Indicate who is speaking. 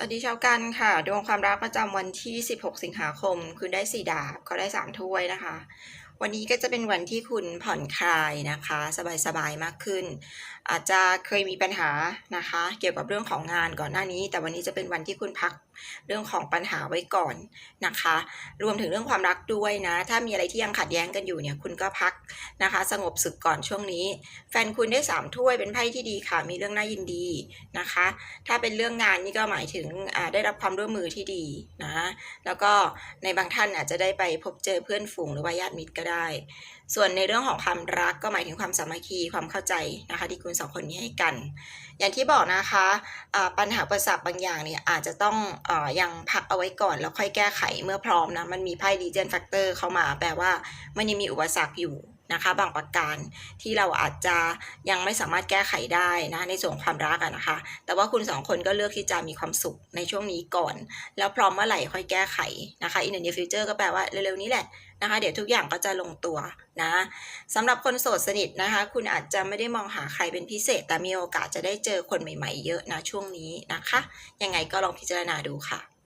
Speaker 1: สวัสดีชาวกันค่ะ ดวงความรักประจำวันที่ 16 สิงหาคม คือได้สี่ดาบเขาได้สามถ้วยนะคะ วันนี้ก็จะเป็นวันที่คุณผ่อนคลายนะคะ สบายๆมากขึ้น อาจจะเคยมีปัญหานะคะ เกี่ยวกับเรื่องของงานก่อนหน้านี้ แต่วันนี้จะเป็นวันที่คุณพักเรื่องของปัญหาไว้ก่อนนะคะ รวมถึงเรื่องความรักด้วยนะ ถ้ามีอะไรที่ยังขัดแย้งกันอยู่เนี่ยคุณก็พักนะคะ สงบศึกก่อนช่วงนี้ แฟนคุณได้สามถ้วยเป็นไพ่ที่ดีค่ะ มีเรื่องน่ายินดีนะคะ ถ้าเป็นเรื่องงานนี่ก็หมายถึงอ่าได้รับความร่วมมือที่ดีนะ แล้วก็ในบางท่านอาจจะได้ไปพบเจอเพื่อนฝูงหรือว่าญาติมิตรก็ได้ ส่วนในเรื่องของความรักก็หมายถึงความสามัคคีความเข้าใจนะคะ ที่คุณสองคนนี้ให้กัน อย่างที่บอกนะคะปัญหาประสาทบางอย่างเนี่ยอาจจะต้องอยังพักเอาไว้ก่อน แล้วค่อยแก้ไขเมื่อพร้อมนะมันมีไพ่ Legion Factor เข้ามา แปลว่ามันยังมีอุปสรรคอยู่ นะคะ บางประการที่เราอาจจะยังไม่สามารถแก้ไขได้นะในส่วนความรักนะคะ แต่ว่าคุณสองคนก็เลือกที่จะมีความสุขในช่วงนี้ก่อน แล้วพร้อมเมื่อไหร่ค่อยแก้ไขนะคะ in the near future ก็แปลว่าเร็วๆนี้แหละนะคะ เดี๋ยวทุกอย่างก็จะลงตัวนะสำหรับคนโสดสนิทนะคะ คุณอาจจะไม่ได้มองหาใครเป็นพิเศษ แต่มีโอกาสจะได้เจอคนใหม่ ๆ เยอะนะช่วงนี้นะคะ ยังไงก็ลองพิจารณาดูค่ะ